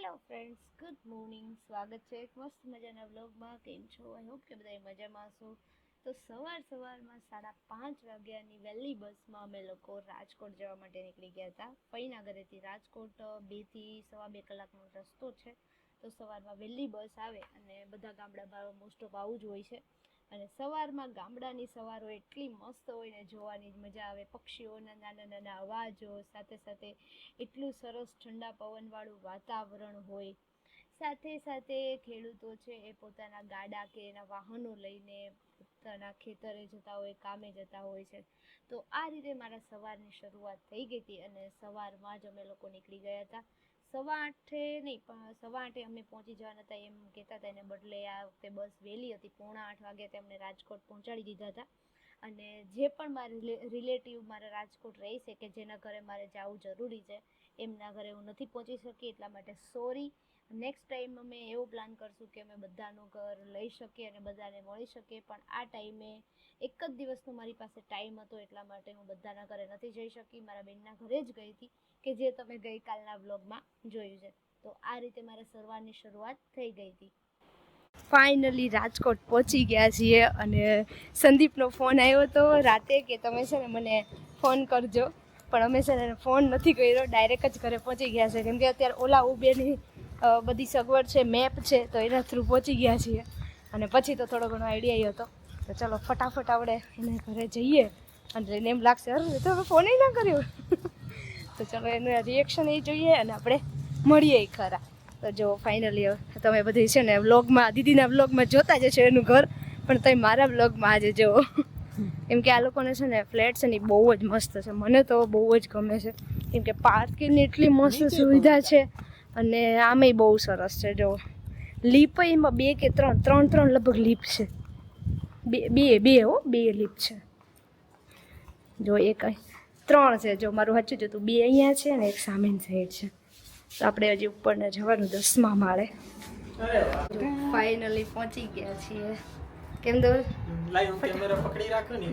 Hello friends good morning સ્વાગત છે એક મસ્ત મજાના વ્લોગમાં કેમ છો? આઈ હોપ કે બધા મજામાં છો તો સવાર સવારમાં સાડા પાંચ વાગ્યાની વહેલી બસમાં અમે લોકો રાજકોટ જવા માટે નીકળી ગયા હતા. ફઈના ઘરેથી રાજકોટ બેથી સવા બે કલાકનો રસ્તો છે. તો સવારમાં વહેલી બસ આવે અને બધા ગામડામાં મોસ્ટ ઓફ આવું જ હોય છે. અને સવારમાં ગામડાની સવારો એટલી મસ્ત હોય ને જોવાની જ મજા આવે. પક્ષીઓના નાના નાના અવાજો, સાથે સાથે એટલું સરસ ઠંડા પવનવાળું વાતાવરણ હોય. સાથે સાથે ખેડૂતો છે એ પોતાના ગાડા કે એના વાહનો લઈને પોતાના ખેતરે જતા હોય, કામે જતા હોય છે. તો આ રીતે મારા સવારની શરૂઆત થઈ ગઈ હતી અને સવારમાં જ અમે લોકો નીકળી ગયા હતા. સવા આઠે નહીં, પણ સવા આઠે અમે પહોંચી જવાના હતા એમ કહેતા હતા. એને બદલે આ વખતે બસ વહેલી હતી. પોણા આઠ વાગે તેમને રાજકોટ પહોંચાડી દીધા હતા. અને જે પણ મારા રિલેટિવ મારા રાજકોટ રહે છે કે જેના ઘરે મારે જવું જરૂરી છે, એમના ઘરે હું નથી પહોંચી શકી એટલા માટે સોરી. નેક્સ્ટ ટાઈમ અમે એવો પ્લાન કરશું કે અમે બધાનું ઘર લઈ શકીએ અને બધાને મળી શકીએ, પણ આ ટાઈમે એક જ દિવસનો મારી પાસે ટાઈમ હતો, એટલા માટે હું બધાના ઘરે નથી જઈ શકી. મારા બેનના ઘરે જ ગઈ હતી, કે જે તમે ગઈકાલના વ્લોગમાં જોયું છે. તો આ રીતે મારા સરવારની શરૂઆત થઈ ગઈ હતી. ફાઇનલી રાજકોટ પહોંચી ગયા છીએ અને સંદીપનો ફોન આવ્યો હતો રાતે કે તમે છે ને મને ફોન કરજો. પણ અમે છે ને ફોન નથી કર્યો ડાયરેક્ટ જ ઘરે પહોંચી ગયા છે કેમ કે અત્યારે ઓલા ઉબેરની બધી સગવડ છે મેપ છે તો એના થ્રુ પહોંચી ગયા છીએ. અને પછી તો થોડો ઘણો આઈડિયા હતો. તો ચલો ફટાફટ આપણે એને ઘરે જઈએ. અને એને એમ લાગશે અરે તો ફોન ના કર્યો. તો ચલો એનું રિએક્શન એ જોઈએ અને આપણે મળીએ ખરા. તો જો ફાઇનલી તમે બધી છે ને વ્લોગમાં દીદીના વ્લોગમાં જોતા જ છો એનું ઘર. પણ તમે મારા વ્લોગમાં આજે જુઓ એમ કે આ લોકોને છે ને ફ્લેટ છે ને બહુ જ મસ્ત છે. મને તો બહુ જ ગમે છે. કેમ કે પાર્કિંગની એટલી મસ્ત સુવિધા છે. અને આમેય બહુ સરસ છે, જો. લીપ એમાં બે કે ત્રણ ત્રણ ત્રણ લગભગ લીપ છે. બે બે બે હો, બે લીપ છે. જો એક ત્રણ છે, જો મારું સાચું જતું બે અહીંયા છે ને એક સામે સાઈડ છે. તો આપણે હજી ઉપરને જવાનું દસમા માળે. ફાઇનલી પહોંચી ગયા છીએ. કેમ દોર કેમેરા પકડી રાખો ને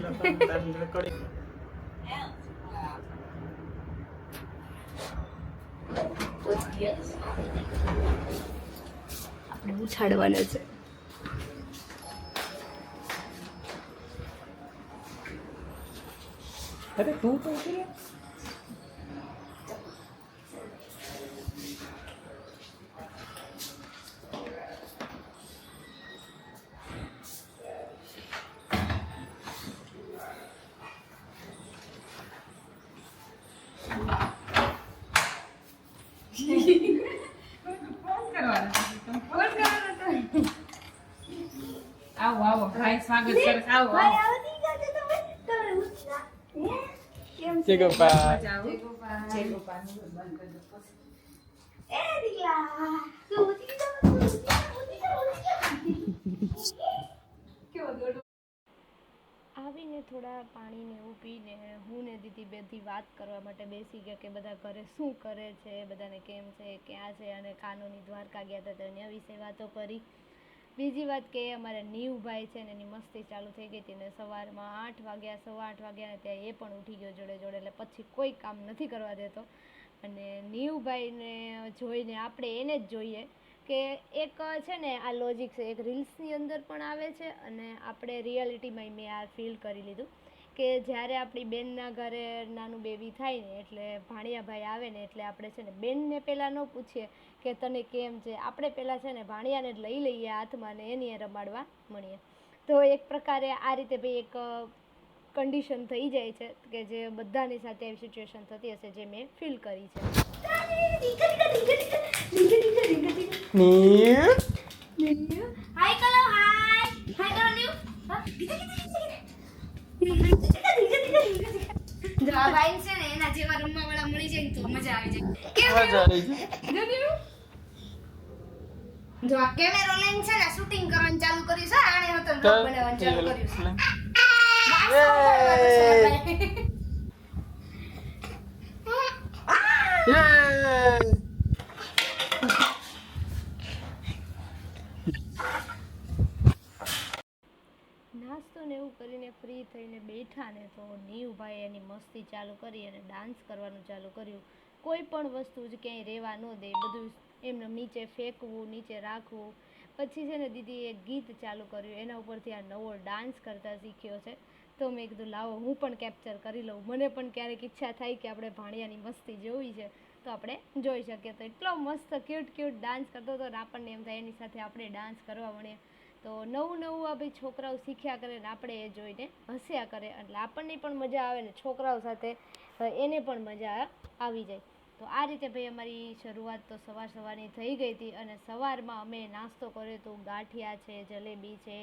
ગયા આપણે ઉછાડવાના છે. અરે તું તો ઉતરે આવો આવો. ભાઈ સ્વાગત કરે આવો આવો જય ગોપાલ. મજા આવો ઉઠી ગોપાલ આવીને થોડા પાણીને એવું પીને હું ને દીદી બધી વાત કરવા માટે બેસી ગયા કે બધા ઘરે શું કરે છે બધાને કેમ છે ક્યાં છે અને કાનોની દ્વારકા ગયા હતા તો એના વિશે વાતો કરી. બીજી વાત કે અમારા નીવભાઈ છે ને એની મસ્તી ચાલુ થઈ ગઈ હતી ને સવારમાં આઠ વાગ્યા, સવા આઠ વાગ્યા ત્યાં એ પણ ઉઠી ગયો જોડે જોડે. એટલે પછી કોઈ કામ નથી કરવા દેતો. અને નીવભાઈને જોઈને આપણે એને જ જોઈએ કે એક છે ને આ લોજિક છે, એક રીલ્સની અંદર પણ આવે છે અને આપણે રિયાલિટીમાં મેં આ ફીલ કરી લીધું. કે જ્યારે આપણી બેનના ઘરે નાનું બેબી થાય ને એટલે ભાણિયાભાઈ આવે ને એટલે આપણે છે ને બેનને પહેલાં ન પૂછીએ કે તને કેમ છે? આપણે પહેલાં છે ને ભાણિયાને જ લઈ લઈએ હાથમાં ને એની રમાડવા મળીએ. તો એક પ્રકારે આ રીતે ભાઈ એક કન્ડિશન થઈ જાય છે કે જે બધાની સાથે એવી સિચ્યુએશન થતી હશે જે મેં ફીલ કરી છે. હાય હાય. હાય આ ભાઈ છે ને એના જેવા રમવા વાળા મળી જાય ને તો મજા આવી જાય. કેમ મજા આવી ગઈ જો આ કેમેરો લઈને છે ને શૂટિંગ કરવાનું ચાલુ કર્યું છે આણે હતો ને બનાવવાનું ચાલુ કર્યું છે યે નાસ્તો ને એવું કરીને ફ્રી થઈને બેઠા ને તો નીવભાઈ એની મસ્તી ચાલુ કરી અને ડાન્સ કરવાનું ચાલુ કર્યું. કોઈ પણ વસ્તુ જ ક્યાંય રહેવા ન દે, બધું એમને નીચે ફેંકવું, નીચે રાખવું. પછી છે ને દીદીએ ગીત ચાલુ કર્યું, એના ઉપરથી આ નવો ડાન્સ કરતા શીખ્યો છે. તો મેં કીધું, લાવો, હું પણ કેપ્ચર કરી લઉં. મને પણ ક્યારેક ઈચ્છા થાય કે આપણે ભાણિયાની મસ્તી જોવી છે, તો આપણે જોઈ શકીએ. તો એટલો મસ્ત ક્યુટ ક્યુટ ડાન્સ કરતો હતો આપણને એમ થાય એની સાથે આપણે ડાન્સ કરવા મળીએ. તો નવું નવું આ ભાઈ છોકરાઓ શીખ્યા કરે ને આપણે એ જોઈને હસ્યા કરે એટલે આપણને પણ મજા આવે ને છોકરાઓ સાથે એને પણ મજા આવી જાય. તો આ રીતે ભાઈ અમારી શરૂઆત તો સવાર સવારની થઈ ગઈ હતી અને સવારમાં અમે નાસ્તો કર્યો હતો, ગાંઠિયા છે, જલેબી છે,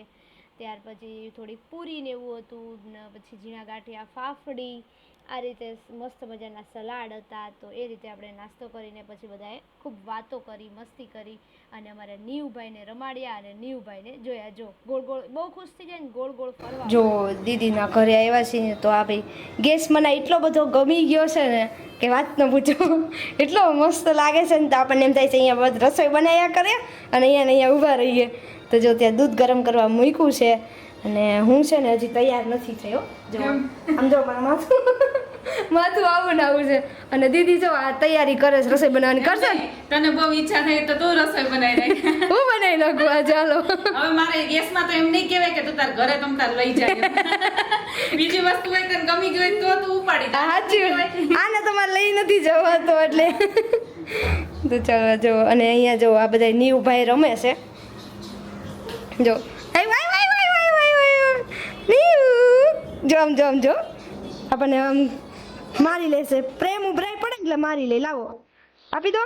ત્યાર પછી થોડીક પૂરી ને એવું હતું પછી ઝીણા ગાંઠિયા, ફાફડી આ રીતે મસ્ત મજાના સલાડ હતા તો એ રીતે આપણે નાસ્તો કરીને પછી બધાએ ખૂબ વાતો કરી, મસ્તી કરી અને અમારા નીવભાઈને રમાડ્યા અને નીવભાઈને જોયા. જો, ગોળ ગોળ, બહુ ખુશ થઈ જાય ને ગોળ ગોળ ફરવા. જો, દીદીના ઘરે આવ્યા છીએ તો આ ભાઈ, ગેસ મને એટલો બધો ગમી ગયો છે ને કે વાત ન પૂછો. એટલો મસ્ત લાગે છે ને તો આપણને એમ થાય છે અહીંયા રસોઈ બનાવ્યા કરે અને અહીંયા અહીંયા ઊભા રહીએ. તો જો ત્યાં દૂધ ગરમ કરવા મૂક્યું છે. અને હું છે ને હજી તૈયાર નથી થયો. જો આમ જો મારું માથું માથું આવું ને આવું છે. અને દીદી જો આ તૈયારી કરે છે રસોઈ બનાવવાની. કરશે? તને બહુ ઈચ્છા થઈ તો તું રસોઈ બનાવી નાખ. હું બનાવી નાખું આ ચાલો. હવે મારે ગેસમાં તો એમ નહીં કહેવાય કે તું તાર ઘરે તમ તાર લઈ જાય બીજી વસ્તુ હોય તને ગમી ગઈ હોય તો તું ઉપાડી. સાચું આને તમારે લઈ નથી જવાતો એટલે. તો ચાલો જો અને અહીંયા જો આ બધા નીવ ભાઈ રમે છે. જો જો આમ જો આમ જો આપણને, આમ, મારી લેશે. પ્રેમ ઉભરાય પડે એટલે મારી લે. લાવો. આપી દો.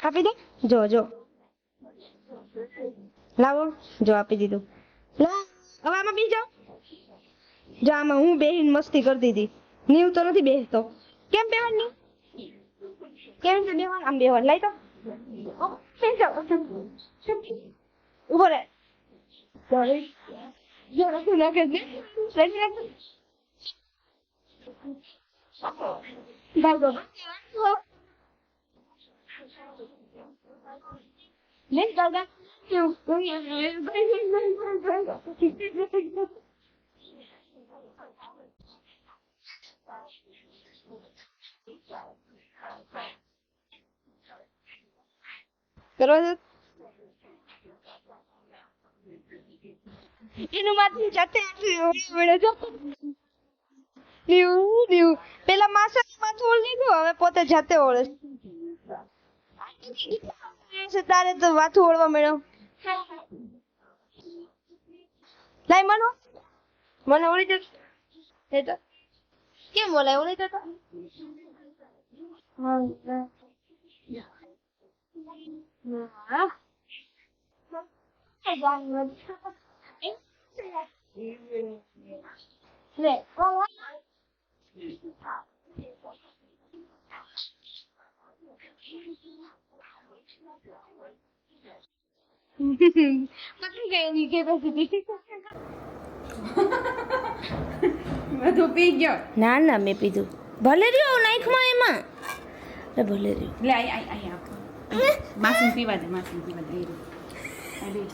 આપી દો. જો જો. લાવો. જો, આપી દીધું. લા હવે આમાં બી જાઓ જો, આમાં હું બેહીને મસ્તી કરતી હતી નીવ તો નથી બેસતો કેમ બેહવાની? કેમ છે બેહવાન? આમ બેવાનું લઈ તો જો રે. જો રસોઈ નાખે છે રસોઈ નાખે છે. ભાગો. લે, ગાગા. કરવા દો. છે. લીવું, લીવું. પેલા માસાનું માથું ઓળી લીધું હવે પોતે જાતે ઓળે તારે તો માથું ઓળવા મળ્યો. લાય મનો. મને ઓળી તો. કેમ બોલાય ઓળી જતો હા. હા. લે પકડી ગઈ એની કેપેસિટી બધું પી ગયો ના ના, મેં પીધું. ભલે રહ્યો નાખમાં એમાં. અરે, ભલે રહ્યો. લે, આઈ આઈ આઈ આપો માસુમ પીવા દે માસુમ પીવા દે. એ રહ્યું.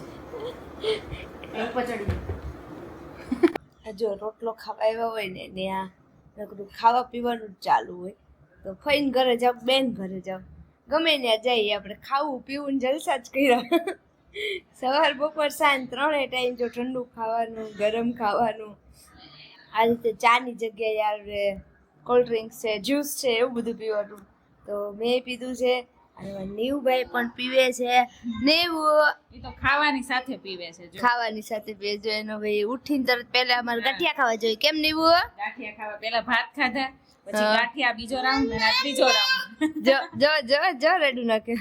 આ બે. એ ઉપર ચડી જા. આ જો રોટલો ખાવા આવ્યા હોય ને ને આ ખાવા પીવાનું જ ચાલુ હોય તો ફઈને ઘરે જાવ બેન ઘરે જાવ ગમે ત્યાં જઈએ આપણે ખાવું પીવું જલસા જ કર્યા સવાર, બપોર, સાંજ ત્રણેય ટાઈમ જો ઠંડુ ખાવાનું, ગરમ ખાવાનું આ રીતે ચાની જગ્યાએ આપણે કોલ્ડ ડ્રિંક્સ છે જ્યુસ છે, એવું બધું પીવાનું તો મેં પીધું છે નીવભાઈ પણ પીવે છે. નેવું. એ તો ખાવાની સાથે પીવે છે જો. ખાવાની સાથે ભેજો એનો ભાઈ ઉઠીને તરત પહેલા અમારે ગાંઠિયા ખાવા જોઈએ. કેમ નીવું? ગાંઠિયા ખાવા પહેલા ભાત ખાધા પછી ગાંઠિયા બીજો રાઉન્ડ અને ત્રીજો રાઉન્ડ જો જો જો જો રેડું નાખે.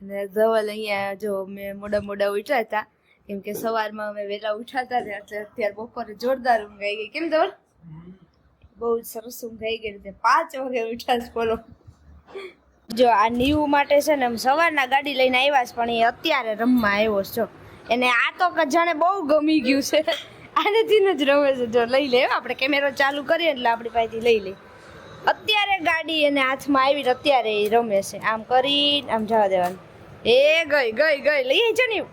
અને ધવલ અહીંયા જો મેં મોડા મોડા ઉઠ્યા હતા. કેમ કે સવારમાં અમે વહેલા ઉઠાતા હતા એટલે અત્યારે બપોરે જોરદાર ઊંઘ આવી ગઈ. કેમ ધવલ? બહુ સરસ ઊંઘ આવી ગઈ પાંચ વાગે ઉઠ્યા છે બોલો. જો આ નીવ માટે છે ને સવારના ગાડી લઈને આવ્યા છે, પણ એ અત્યારે રમવા આવ્યો છે, જો. એને આ તો જાણે બહુ ગમી ગયું છે. આનેથી જ રમે છે, જો લઈ લે આપણે કેમેરો ચાલુ કરીએ એટલે આપણી પાસેથી લઈ લે. અત્યારે ગાડી એને હાથમાં આવી અત્યારે એ રમે છે. આમ કરીને આમ જવા દેવાનું. એ ગઈ ગઈ ગઈ, લઈ આવી છે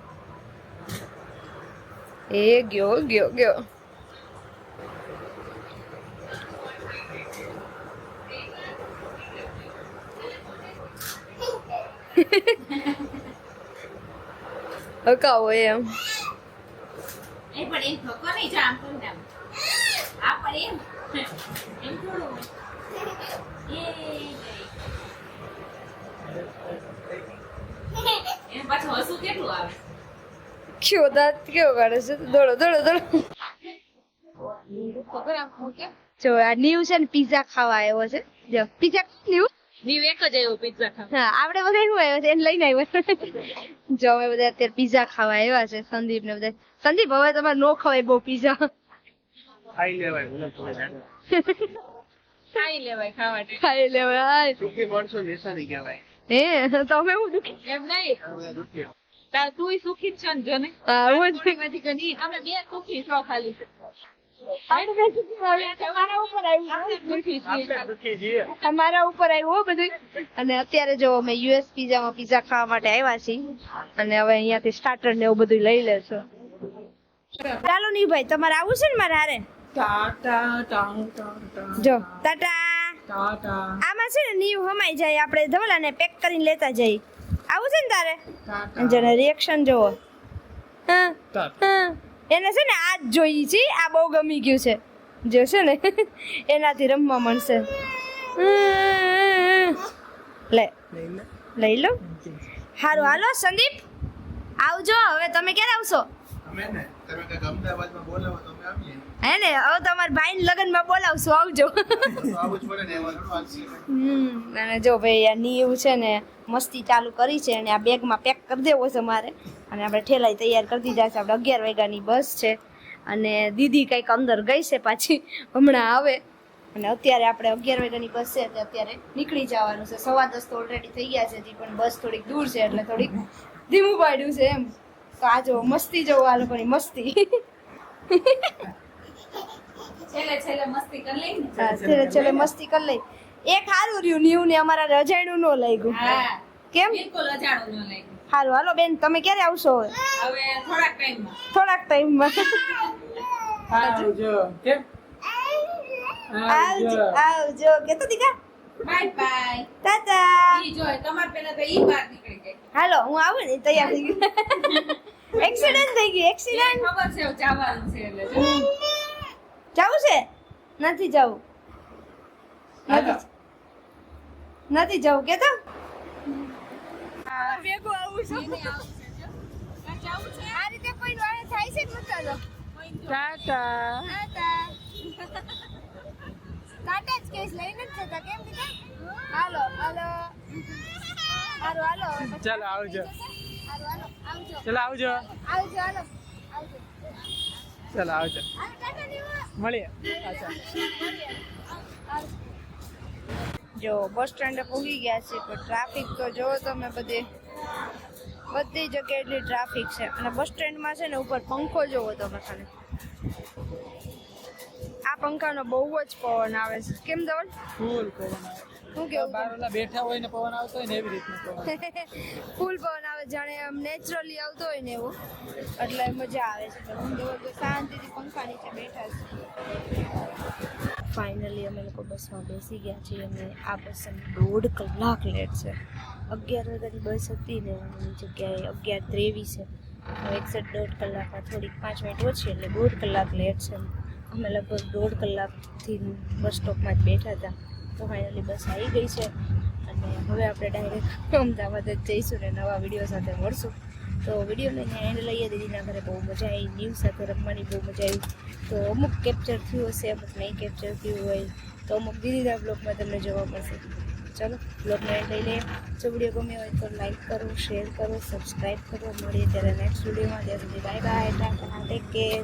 એ ગયો ગયો ગયો હકાવો એમ એ પણ એમ ધક્કો નહીં જા આમ કરી આમ આ પણ એમ એમ થોડું હોય. એ ગઈ. એને પાછું હસવું કેટલું એમ કયો દાંત કેવો કાઢે છે? દોડો દોડો દોડો. જો આ નીવ છે ને પીઝા ખાવા આવ્યો છે. જો પીઝા નીવ નીવ એક જ આવ્યો પિઝા ખાવા હા આપણે બધા શું આવ્યો છે? એને લઈને આવ્યો જો અમે બધા અત્યારે પિઝા ખાવા આવ્યા છે સંદીપ ને બધા. સંદીપ હવે તમારે નો ખવાય બહુ પિઝા ખાઈ લેવાય ખાઈ લેવાય ખાવા ખાઈ લેવાય. સુખી માણસો નિશાની કહેવાય. હે તમે હું દુખી? એમ નહીં. તાર તુંય સુખી જ છે ને જો ને? હા જ અમે બે સુખી છો ખાલી. તમારા ઉપર આવ્યું બધું. અને અત્યારે જો અમે યુએસ પીઝામાં પીઝા ખાવા માટે આવ્યા છીએ. અને હવે અહીંયાથી સ્ટાર્ટર ને એવું બધું લઈ લેશો. ચાલો નહીં ભાઈ તમારે આવું છે ને મારે હારે? જો ટાટા. આમાં છે ને નીવ હમાઈ જાય આપણે ધવલાને પેક કરીને લેતા જઈ આવું છે ને તારે? જેને રિએક્શન જોવો. હા હા. એને છે ને આ જ જોઈ છે, આ બહુ ગમી ગયું છે. જે છે ને, એનાથી રમવા મળશે. લે, લઈ લો. હારું, હાલો, સંદીપ. આવજો, હવે તમે ક્યારે આવશો? અમે ને, તમે અમદાવાદમાં બોલાવો તો અમે આવીએ. હે ને હવે તમારા ભાઈ લગ્નમાં બોલાવશું, આવજો. હમ, અને જો ભાઈ, આ નીવ છે ને, મસ્તી ચાલુ કરી છે, અને આ બેગમાં પેક કરી દેવો છે મારે. અને આપણે ઠેલાઈ તૈયાર કરી દીધા છે, આપણે અગિયાર વાગ્યાની બસ છે. અને દીદી કંઈક અંદર ગઈ છે પાછી, હમણાં આવે. અને અત્યારે આપણે અગિયાર વાગ્યાની બસ છે, એટલે અત્યારે નીકળી જવાનું છે. સવા દસ તો ઓલરેડી થઈ ગયા છે હજી, પણ બસ થોડીક દૂર છે, એટલે થોડીક ધીમું પાડ્યું છે એમ. તો આ જો મસ્તી જોવો આ લોકોની મસ્તી. છેલ્લે છેલ્લે મસ્તી કરી લઈ ને. છેલ્લે છેલ્લે મસ્તી કરી લઈ. એક સારું રહ્યું નીવ ને અમારા રજાયણું ન લાગ્યું. હા કેમ? બિલકુલ અજાણું ન લાગ્યું. હારું હાલો બેન તમે ક્યારે આવશો હવે? થોડાક ટાઈમમાં. થોડાક ટાઈમમાં. આવજો કેમ? આવજો આવજો. કેતો દીકા? Bye bye. ટાટા. ઈ જો તમાર પેલા તો ઈ બહાર નીકળી ગઈ. હાલો હું આવું ને તૈયાર થઈ ગઈ. એક્સિડન્ટ થઈ ગઈ એક્સિડન્ટ ખબર છે જવાનું છે એટલે. જવું છે? નથી જવું નથી નથી જવું કેતો? ભેગું આવું છું. આ રીતે કોઈ વાળે થાય છે કે નથી થતો? ટાટા. ટાટા જ કેસ લઈને જ જતા કેમ દીધા હાલો હાલો. હાલો હાલો. ચાલો આવજો. હાલો હાલો. આવજો. ચાલો આવજો. આવજો હાલો. આવજો ચાલો આવજો મળીએ. જો બસ સ્ટેન્ડે પહોંચી ગયા છે પણ ટ્રાફિક તો જોવો તમે બધે બધી જગ્યાએ એટલી ટ્રાફિક છે. અને બસ સ્ટેન્ડમાં છે ને ઉપર પંખો જોવો તમે ખાલી. આ પંખાનો બહુ જ પવન આવે છે. કેમ ધવલ ફૂલ પવન આવે. શું કેવું બેઠા હોય ને પવન આવતો હોય ને એવી રીતનું ફૂલ પવન જાણે આમ નેચરલી આવતો હોય ને એવું. એટલે મજા આવે છે. શાંતિથી પંખા નીચે બેઠા છે. ફાઇનલી અમે લોકો બસમાં બેસી ગયા છીએ. અને આ બસ દોઢ કલાક લેટ છે. અગિયાર વાગ્યાની બસ હતી ને એની જગ્યાએ અગિયાર ત્રેવીસે એકસઠ દોઢ કલાકમાં થોડીક પાંચ મિનિટ ઓછી એટલે દોઢ કલાક લેટ છે. અમે લગભગ દોઢ કલાકથી બસ સ્ટોપમાં જ બેઠા હતા. તો ફાઇનલી બસ આવી ગઈ છે. હવે આપણે ડાયરેક્ટ અમદાવાદ જ જઈશું ને નવા વીડિયો સાથે મળશું. તો વીડિયો લઈને એન્ડ લઈએ. દીદીના ઘરે બહુ મજા આવી ન્યૂઝ સાથે રમવાની બહુ મજા આવી. તો અમુક કેપ્ચર થયું હશે, અમુક નહીં કેપ્ચર થયું હોય, તો અમુક દીદીના બ્લોગમાં તમને જોવા મળશે. ચલો બ્લોગને લઈ લઈએ. જો વીડિયો ગમ્યો હોય તો લાઈક કરો શેર કરો સબસ્ક્રાઈબ કરો. મળીએ ત્યારે નેક્સ્ટ વિડીયોમાં ત્યાં સુધી બાય બાય ટેક કેર